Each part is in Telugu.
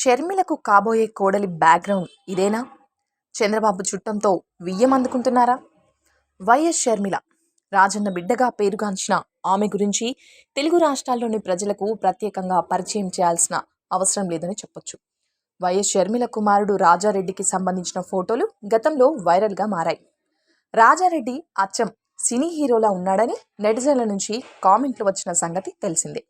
షర్మిలకు కాబోయే కోడలి బ్యాక్గ్రౌండ్ ఇదేనా? చంద్రబాబు చుట్టంతో వియ్యం అందుకుంటున్నారా? వైఎస్ షర్మిల రాజన్న బిడ్డగా పేరుగాంచిన ఆమె గురించి తెలుగు రాష్ట్రాల్లోని ప్రజలకు ప్రత్యేకంగా పరిచయం చేయాల్సిన అవసరం లేదని చెప్పొచ్చు. వైఎస్ షర్మిల కుమారుడు రాజారెడ్డికి సంబంధించిన ఫోటోలు గతంలో వైరల్గా మారాయి. రాజారెడ్డి అచ్చం సినీ హీరోలా ఉన్నాడని నెటిజన్ల నుంచి కామెంట్లు వచ్చిన సంగతి తెలిసిందే.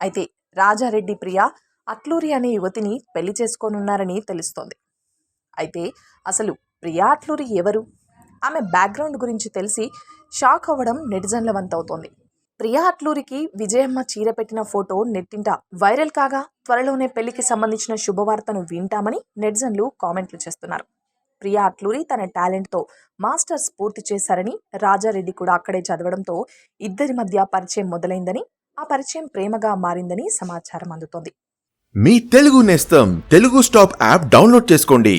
అయితే రాజారెడ్డి ప్రియ అట్లూరి అనే యువతిని పెళ్ళి చేసుకోనున్నారని తెలుస్తోంది. అయితే అసలు ప్రియా అట్లూరి ఎవరు? ఆమె బ్యాక్గ్రౌండ్ గురించి తెలిసి షాక్ అవ్వడం నెటిజన్ల వంతవుతోంది. ప్రియా అట్లూరికి విజయమ్మ చీర పెట్టిన ఫోటో నెట్టింట వైరల్ కాగా త్వరలోనే పెళ్ళికి సంబంధించిన శుభవార్తను వింటామని నెటిజన్లు కామెంట్లు చేస్తున్నారు. ప్రియా అట్లూరి తన టాలెంట్తో మాస్టర్స్ పూర్తి చేశారని రాజారెడ్డి కూడా అక్కడే చదవడంతో ఇద్దరి మధ్య పరిచయం మొదలైందని ఆ పరిచయం ప్రేమగా మారిందని సమాచారం అందుతోంది. మీ తెలుగు నేస్తం తెలుగు స్టాప్ యాప్ డౌన్లోడ్ చేసుకోండి.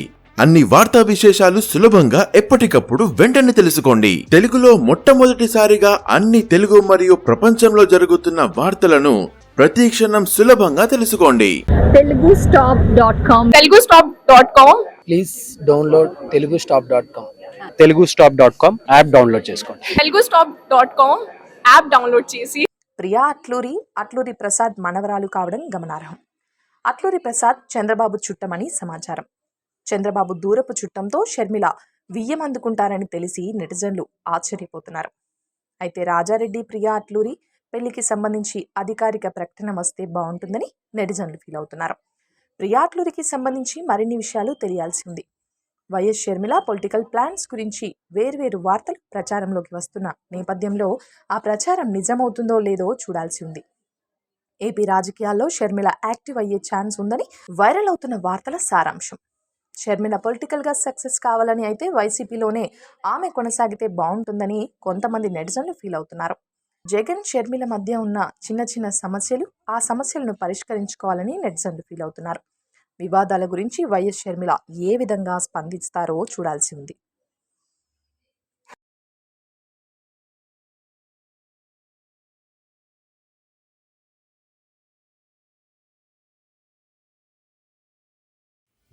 అన్ని వార్తా విశేషాలు సులభంగా ఎప్పటికప్పుడు వెంటనే తెలుసుకోండి. తెలుగులో మొట్టమొదటిసారిగా అన్ని తెలుగు మరియు ప్రపంచంలో జరుగుతున్న వార్తలను ప్రతి క్షణం సులభంగా తెలుసుకోండి. Telugu stop dot com. Telugu stop dot com. Please download Telugu stop dot com. Telugu stop dot com app download చేసుకోండి. Telugu stop dot com app download చేసి ప్రియా అట్లూరి అట్లూరి ప్రసాద్ మనవరాలు కావడం గమనార్హం. అట్లూరి ప్రసాద్ చంద్రబాబు చుట్టమని సమాచారం. చంద్రబాబు దూరపు చుట్టంతో షర్మిల వియ్యం అందుకుంటారని తెలిసి నెటిజన్లు ఆశ్చర్యపోతున్నారు. అయితే రాజారెడ్డి ప్రియా అట్లూరి పెళ్ళికి సంబంధించి అధికారిక ప్రకటన వస్తే బాగుంటుందని నెటిజన్లు ఫీల్ అవుతున్నారు. ప్రియా అట్లూరికి సంబంధించి మరిన్ని విషయాలు తెలియాల్సి ఉంది వైఎస్ షర్మిల పొలిటికల్ ప్లాన్స్ గురించి వేర్వేరు వార్తలు ప్రచారంలోకి వస్తున్న నేపథ్యంలో ఆ ప్రచారం నిజమవుతుందో లేదో చూడాల్సి ఉంది. ఏపీ రాజకీయాల్లో షర్మిల యాక్టివ్ అయ్యే ఛాన్స్ ఉందని వైరల్ అవుతున్న వార్తల సారాంశం. షర్మిల పొలిటికల్గా సక్సెస్ కావాలని అయితే వైసీపీలోనే ఆమె కొనసాగితే బాగుంటుందని కొంతమంది నెటిజన్లు ఫీల్ అవుతున్నారు. జగన్ షర్మిల మధ్య ఉన్న చిన్న చిన్న సమస్యలు ఆ సమస్యలను పరిష్కరించుకోవాలని నెటిజన్లు ఫీల్ అవుతున్నారు. వివాదాల గురించి వైఎస్ షర్మిల ఏ విధంగా స్పందిస్తారో చూడాల్సి ఉంది.